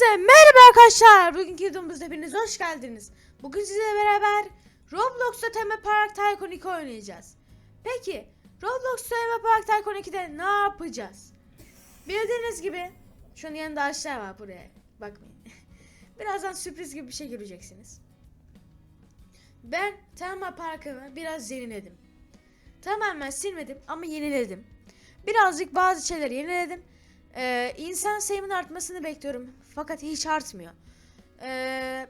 Hepinize merhaba arkadaşlar. Bugünkü videomuzda hepiniz hoş geldiniz. Bugün sizlerle beraber Roblox'ta Tema Park Tycoon 2 oynayacağız. Peki Roblox'ta Tema Park Tycoon 2'de ne yapacağız? Bildiğiniz gibi şunun yanında aşağı var buraya. Bakmayın. Birazdan sürpriz gibi bir şey göreceksiniz. Ben Tema Park'ımı biraz yeniledim. Tamamen silmedim ama yeniledim. Birazcık bazı şeyleri yeniledim. Ee, insan sayımın artmasını bekliyorum. Fakat hiç artmıyor. Ee,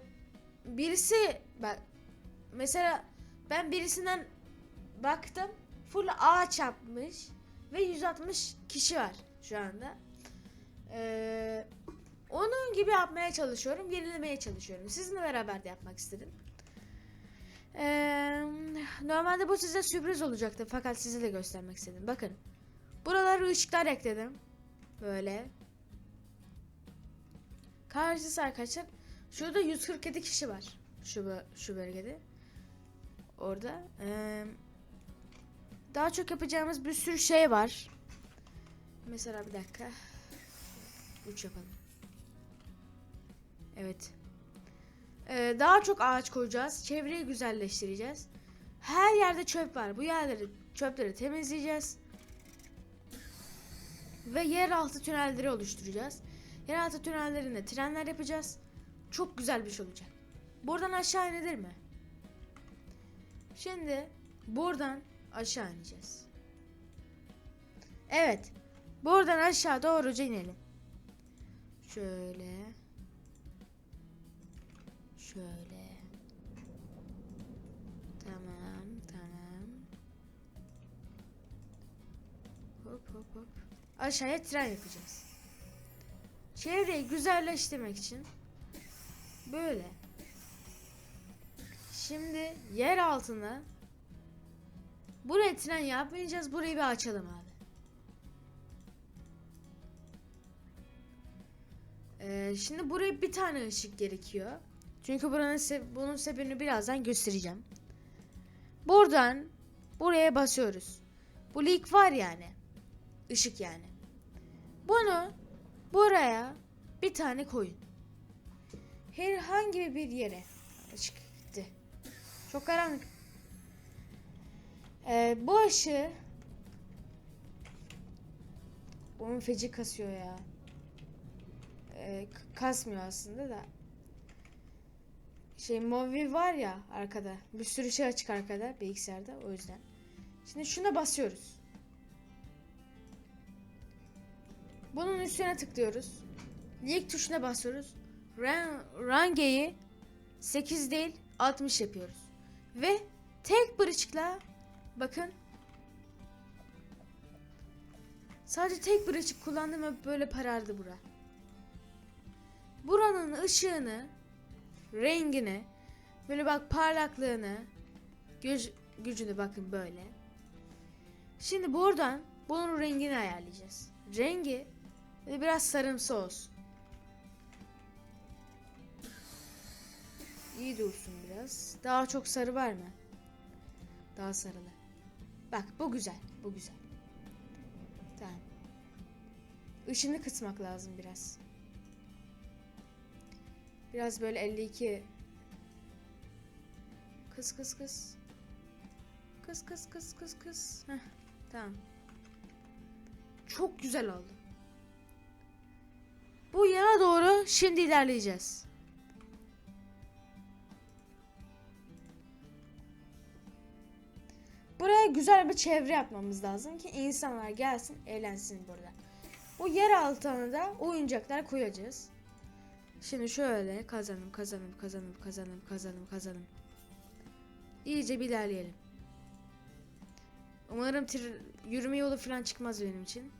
birisi bak mesela ben birisinden baktım full ağaç yapmış ve 160 kişi var şu anda. Ee, onun gibi yapmaya çalışıyorum, yenilemeye çalışıyorum. Sizinle beraber de yapmak istedim. Ee, normalde bu size sürpriz olacaktı fakat size de göstermek istedim. Bakın. Buralara ışıklar ekledim. Böyle. Karşısı arkadaşlar. Şurada 147 kişi var. Şu şu bölgede. Orada. Ee, daha çok yapacağımız bir sürü şey var. Mesela bir dakika. Uç yapalım. Evet. Ee, daha çok ağaç koyacağız. Çevreyi güzelleştireceğiz. Her yerde çöp var. Bu yerleri çöpleri temizleyeceğiz ve yeraltı tünelleri oluşturacağız. Yeraltı tünellerinde trenler yapacağız. Çok güzel bir şey olacak. Buradan aşağı inilir mi? Şimdi buradan aşağı ineceğiz. Evet. Buradan aşağı doğruca inelim. Şöyle. Şöyle. Aşağıya tren yapacağız. Çevreyi güzelleştirmek için böyle. Şimdi yer altına buraya tren yapmayacağız. Burayı bir açalım abi. Ee, şimdi buraya bir tane ışık gerekiyor. Çünkü buranın se- bunun sebebini birazdan göstereceğim. Buradan buraya basıyoruz. Bu link var yani. Işık yani. Bunu buraya bir tane koyun. Herhangi bir yere. Işık gitti. Çok karanlık. Ee, bu ışığı onun feci kasıyor ya. Ee, kasmıyor aslında da. Şey Movi var ya arkada. Bir sürü şey açık arkada bilgisayarda o yüzden. Şimdi şuna basıyoruz. Bunun üstüne tıklıyoruz. Link tuşuna basıyoruz. Ran rangeyi 8 değil 60 yapıyoruz. Ve tek bırıçla bakın sadece tek bırıçık kullandım ve böyle parardı bura. Buranın ışığını rengini böyle bak parlaklığını güc gücünü bakın böyle. Şimdi buradan bunun rengini ayarlayacağız. Rengi ve biraz sarımsı olsun. İyi dursun biraz. Daha çok sarı var mı? Daha sarılı. Bak bu güzel. Bu güzel. Tamam. Işını kısmak lazım biraz. Biraz böyle 52 Kıs kıs kıs. Kıs kıs kıs kıs kıs. Heh, tamam. Çok güzel oldu. Bu yana doğru şimdi ilerleyeceğiz. Buraya güzel bir çevre yapmamız lazım ki insanlar gelsin, eğlensin burada. Bu yer altına da oyuncaklar koyacağız. Şimdi şöyle kazanım, kazanım, kazanım, kazanım, kazanım, kazanım. İyice bir ilerleyelim. Umarım yürüme yolu falan çıkmaz benim için.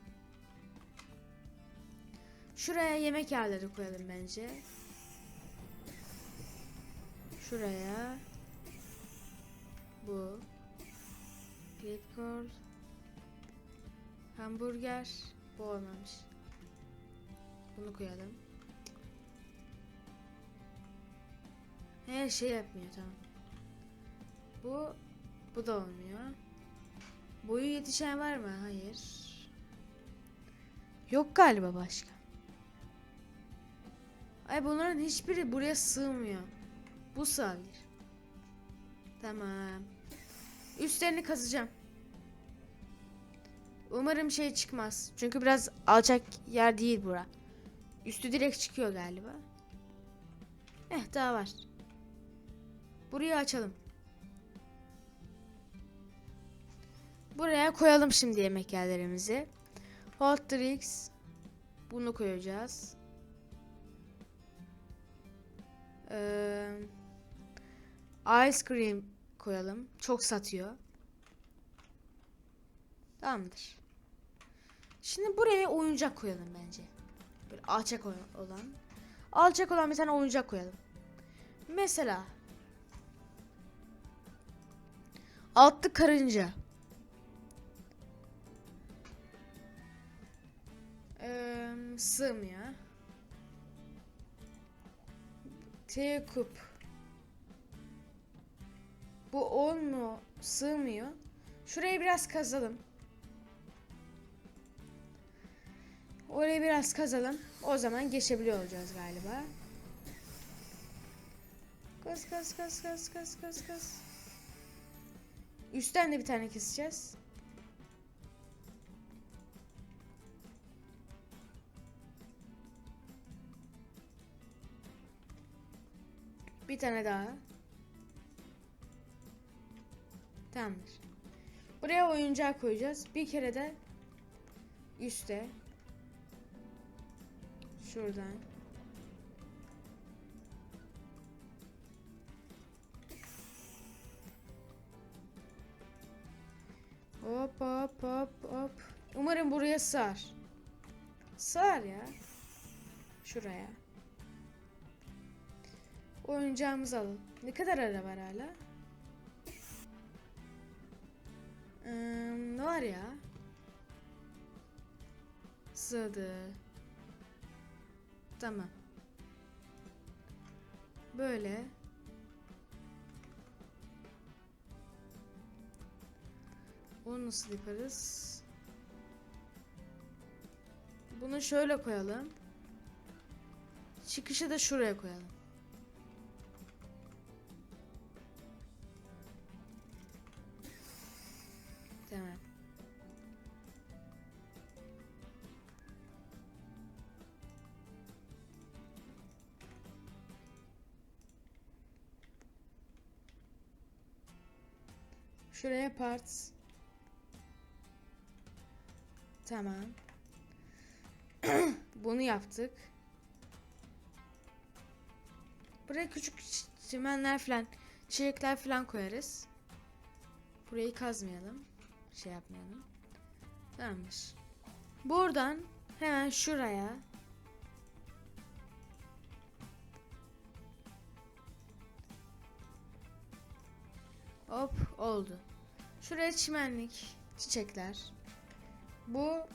Şuraya yemek yerleri koyalım bence. Şuraya. Bu. Popcorn. Hamburger. Bu olmamış. Bunu koyalım. Her şey yapmıyor tamam. Bu bu da olmuyor. Boyu yetişen var mı? Hayır. Yok galiba başka. Ay bunların hiçbiri buraya sığmıyor. Bu sığabilir. Tamam. Üstlerini kazacağım. Umarım şey çıkmaz. Çünkü biraz alçak yer değil bura. Üstü direkt çıkıyor galiba. Eh daha var. Burayı açalım. Buraya koyalım şimdi yemek yerlerimizi. Hot drinks. Bunu koyacağız. Ee, ice cream koyalım. Çok satıyor. Tamamdır. Şimdi buraya oyuncak koyalım bence. Böyle alçak olan. Alçak olan bir tane oyuncak koyalım. Mesela Altlı karınca. Ee, sığmıyor. T kup. Bu olmuyor. Sığmıyor. Şurayı biraz kazalım. Orayı biraz kazalım. O zaman geçebiliyor olacağız galiba. Kaz kaz kaz kaz kaz kaz kaz. Üstten de bir tane keseceğiz. Bir tane daha. Tamamdır. Buraya oyuncak koyacağız. Bir kere de üste. Şuradan. Hop hop hop hop. Umarım buraya sığar. Sığar ya. Şuraya. Oyuncağımızı alalım. Ne kadar ara var hala? Ne var ya? Sığdı. Tamam. Böyle. Onu nasıl yaparız? Bunu şöyle koyalım. Çıkışı da şuraya koyalım. Şuraya parts. Tamam. Bunu yaptık. Buraya küçük çimenler falan, çiçekler falan koyarız. Burayı kazmayalım. Şey yapmayalım. Tamamdır. Buradan hemen şuraya Hop oldu. Şuraya çimenlik, çiçekler. Bu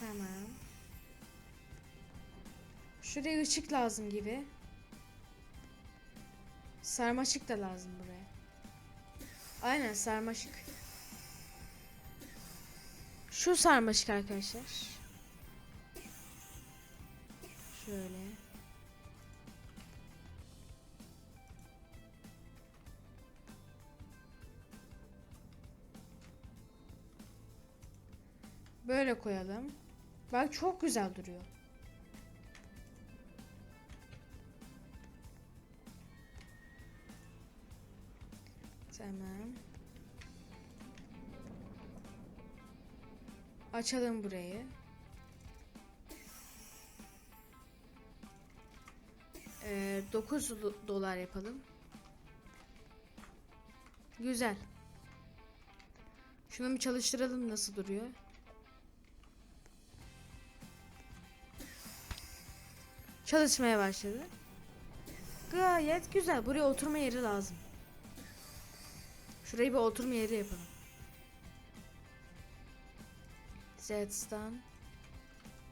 Tamam. Şuraya ışık lazım gibi. Sarmaşık da lazım buraya. Aynen sarmaşık. Şu sarmaşık arkadaşlar. Şöyle. Böyle koyalım. Bak çok güzel duruyor. Tamam. Açalım burayı. Ee, 9 do- dolar yapalım. Güzel. Şunu bir çalıştıralım nasıl duruyor. Çalışmaya başladı. Gayet güzel. Buraya oturma yeri lazım. Şurayı bir oturma yeri yapalım. Zstone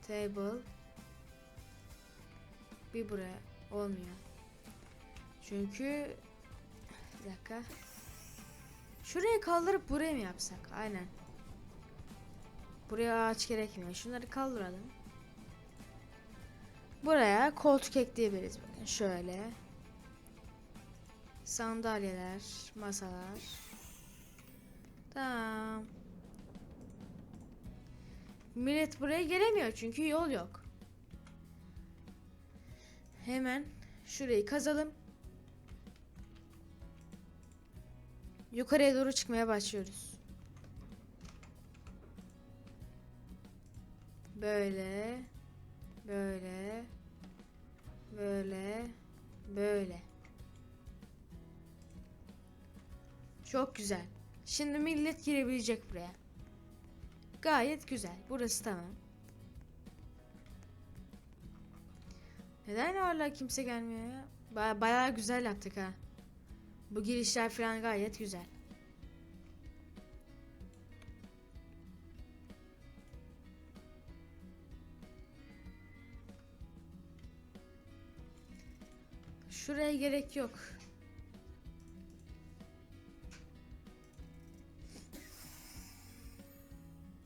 Table Bir buraya olmuyor. Çünkü bir dakika. Şurayı kaldırıp buraya mı yapsak? Aynen. Buraya ağaç gerekmiyor. Şunları kaldıralım. Buraya koltuk ekleyebiliriz. Bakın şöyle. Sandalyeler, masalar. Tamam. Millet buraya gelemiyor çünkü yol yok. Hemen şurayı kazalım. Yukarıya doğru çıkmaya başlıyoruz. Böyle, böyle, böyle, böyle. Çok güzel. Şimdi millet girebilecek buraya. Gayet güzel. Burası tamam. Neden hala kimse gelmiyor ya? Ba- bayağı güzel yaptık ha. Bu girişler falan gayet güzel. Şuraya gerek yok.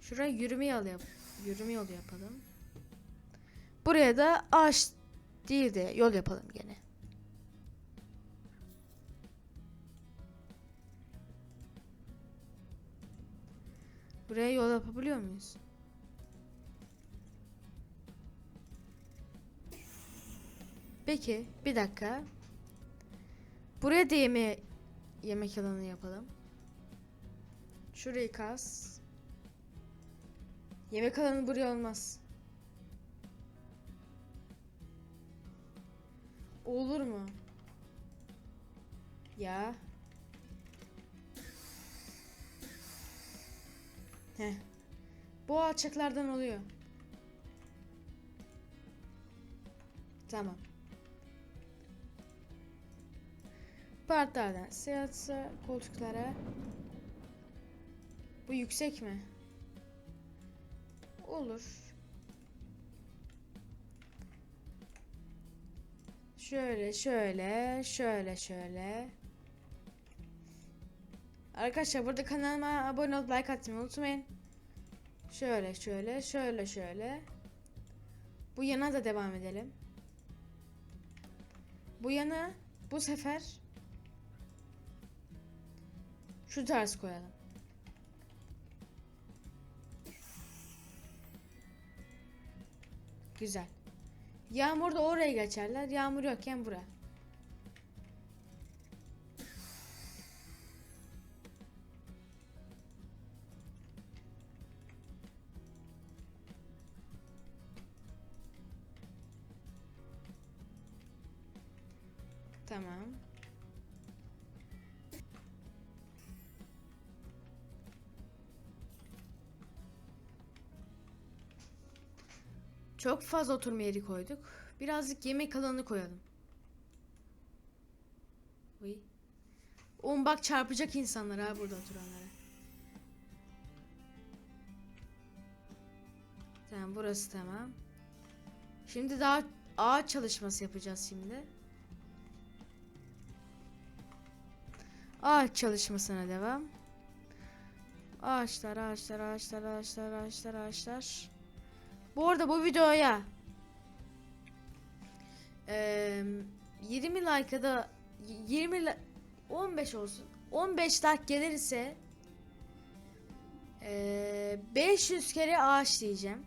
Şuraya yürüme yolu yap yürüme yolu yapalım. Buraya da ağaç değil de yol yapalım gene. Buraya yol yapabiliyor muyuz? Peki, bir dakika. Buraya da yeme yemek alanı yapalım. Şurayı kaz. Yemek alanı buraya olmaz. Olur mu? Ya. Heh. Bu alçaklardan oluyor. Tamam. Partlardan seyahatse koltuklara. Bu yüksek mi? Olur. Şöyle şöyle şöyle şöyle. Arkadaşlar burada kanalıma abone olup like atmayı unutmayın. Şöyle şöyle şöyle şöyle. Bu yana da devam edelim. Bu yana bu sefer şu tarz koyalım. Güzel. Yağmurda oraya geçerler. Yağmur yokken bura. Çok fazla oturma yeri koyduk. Birazcık yemek alanı koyalım. Uy. Oğlum bak çarpacak insanlar ha burada oturanlara. Tamam burası tamam. Şimdi daha ağaç çalışması yapacağız şimdi. Ağaç çalışmasına devam. Ağaçlar, ağaçlar, ağaçlar, ağaçlar, ağaçlar, ağaçlar. Bu arada bu videoya eee 20 like'a da 20 li- 15 olsun. 15 like gelirse eee 500 kere ağaç diyeceğim.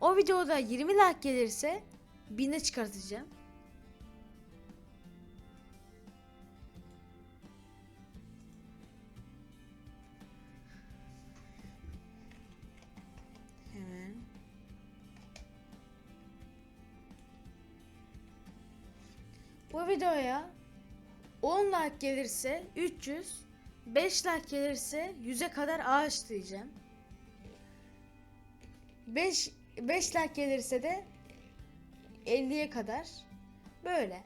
O videoda 20 like gelirse 1000'e çıkartacağım. Videoya 10 like gelirse 300, 5 like gelirse 100'e kadar ağaç diyeceğim. 5 5 like gelirse de 50'ye kadar böyle.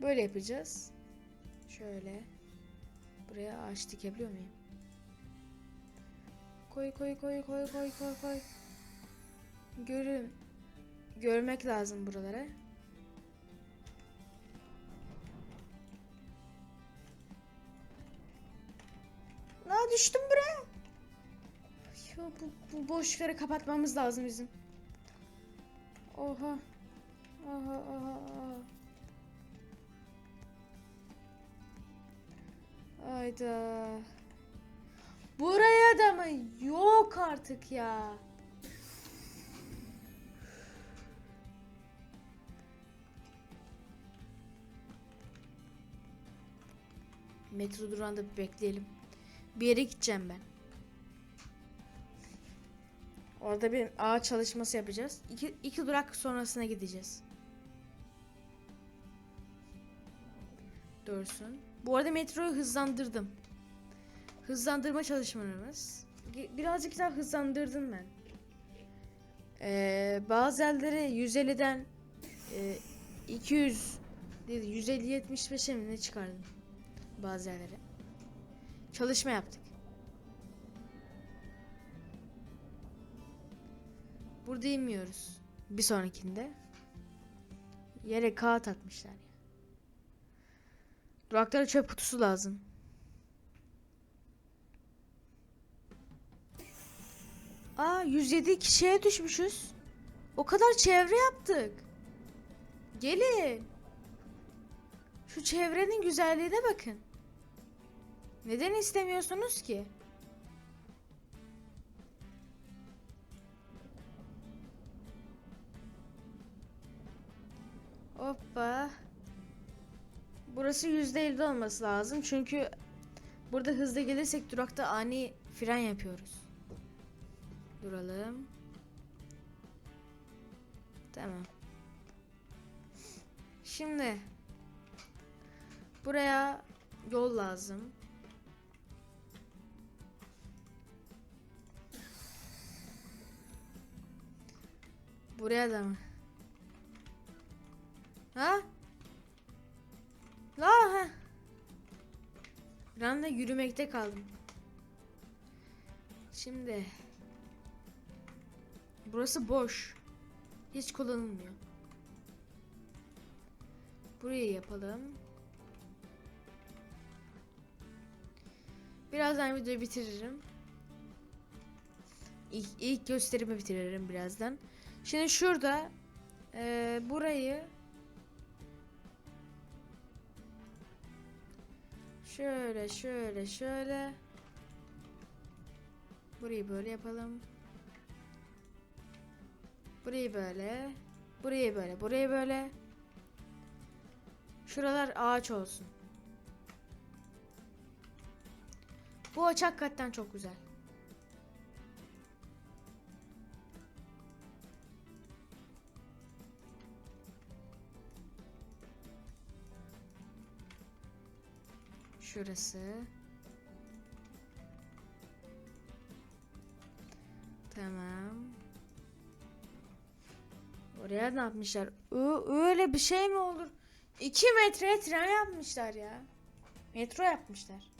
Böyle yapacağız. Şöyle. Buraya ağaç dikebiliyor muyum? Koy koy koy koy koy koy koy. Görün. Görmek lazım buralara. Düştüm buraya. Ya bu, bu boşlukları kapatmamız lazım bizim. Oha. Oha oha oha. Hayda. Buraya da mı? Yok artık ya. Metro durağında bir bekleyelim. Bir yere gideceğim ben. Orada bir ağ çalışması yapacağız. İki, iki durak sonrasına gideceğiz. Dursun. Bu arada metroyu hızlandırdım. Hızlandırma çalışmalarımız. Birazcık daha hızlandırdım ben. Ee, bazı yerlere 150'den e, 200 değil 150 75'e mi ne çıkardım bazı yerlere. Çalışma yaptık. Burada inmiyoruz. Bir sonrakinde. Yere kağıt atmışlar ya. Duraklara çöp kutusu lazım. Aa 107 kişiye düşmüşüz. O kadar çevre yaptık. Gelin. Şu çevrenin güzelliğine bakın. Neden istemiyorsunuz ki? Hoppa. Burası %50 olması lazım çünkü burada hızlı gelirsek durakta ani fren yapıyoruz. Duralım. Tamam. Şimdi buraya yol lazım. Buraya da mı? Ha? La ha. Bir yürümekte kaldım. Şimdi burası boş. Hiç kullanılmıyor. Burayı yapalım. Birazdan videoyu bitiririm. İlk, ilk gösterimi bitiririm birazdan. Şimdi şurada eee, burayı şöyle şöyle şöyle burayı böyle yapalım. Burayı böyle. Burayı böyle. Burayı böyle. Şuralar ağaç olsun. Bu ağaç hakikaten çok güzel. Şurası. Tamam. Oraya ne yapmışlar? Ö- öyle bir şey mi olur? 2 metreye tren yapmışlar ya. Metro yapmışlar.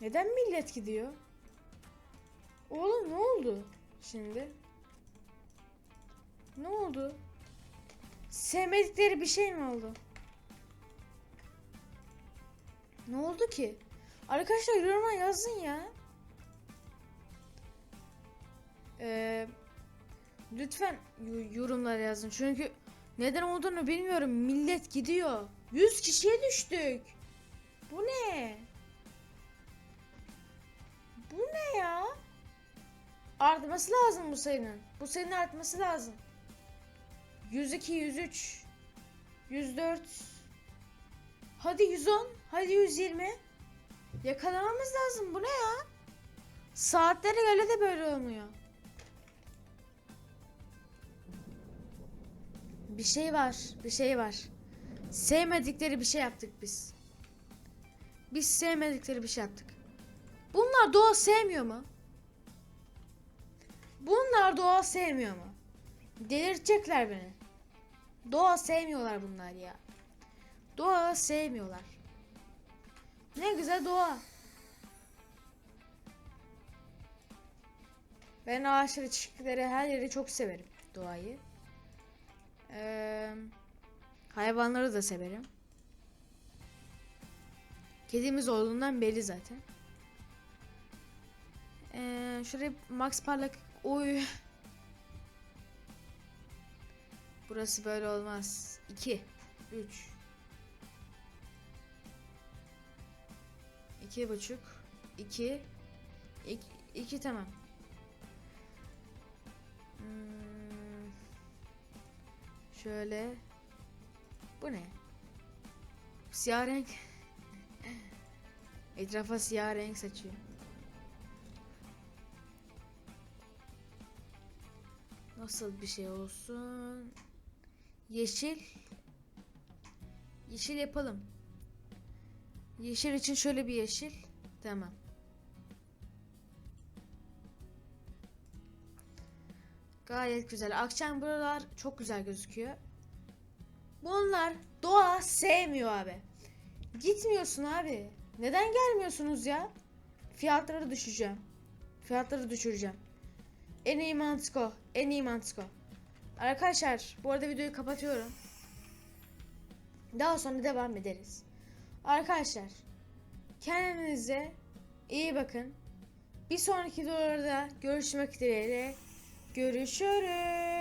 Neden millet gidiyor? Oğlum ne oldu şimdi? Ne oldu? Sevmedikleri bir şey mi oldu? Ne oldu ki? Arkadaşlar yoruma yazın ya. Ee, lütfen yorumlara yazın. Çünkü neden olduğunu bilmiyorum. Millet gidiyor. 100 kişiye düştük. Bu ne? Bu ne ya? Artması lazım bu sayının. Bu sayının artması lazım. 102, 103, 104. Hadi 110, hadi 120. Yakalamamız lazım. Bu ne ya? Saatlere göre de böyle olmuyor. Bir şey var, bir şey var. Sevmedikleri bir şey yaptık biz. Biz sevmedikleri bir şey yaptık. Bunlar doğa sevmiyor mu? Bunlar doğa sevmiyor mu? Delirtecekler beni. Doğa sevmiyorlar bunlar ya. Doğa sevmiyorlar. Ne güzel doğa. Ben ağaçları, çiçekleri, her yeri çok severim doğayı. Ee, hayvanları da severim. Kedimiz olduğundan belli zaten. Ee, şuraya max parlak oy. Burası böyle olmaz. 2 3 2 buçuk 2 2 tamam. Hmm, şöyle bu ne? Siyah renk. Etrafa siyah renk saçıyor. Nasıl bir şey olsun? Yeşil. Yeşil yapalım. Yeşil için şöyle bir yeşil. Tamam. Gayet güzel. Akşam buralar çok güzel gözüküyor. Bunlar doğa sevmiyor abi. Gitmiyorsun abi. Neden gelmiyorsunuz ya? Fiyatları düşüreceğim. Fiyatları düşüreceğim. En iyi mantık o. En iyi mantık o. Arkadaşlar bu arada videoyu kapatıyorum. Daha sonra devam ederiz. Arkadaşlar kendinize iyi bakın. Bir sonraki videolarda görüşmek dileğiyle. Görüşürüz.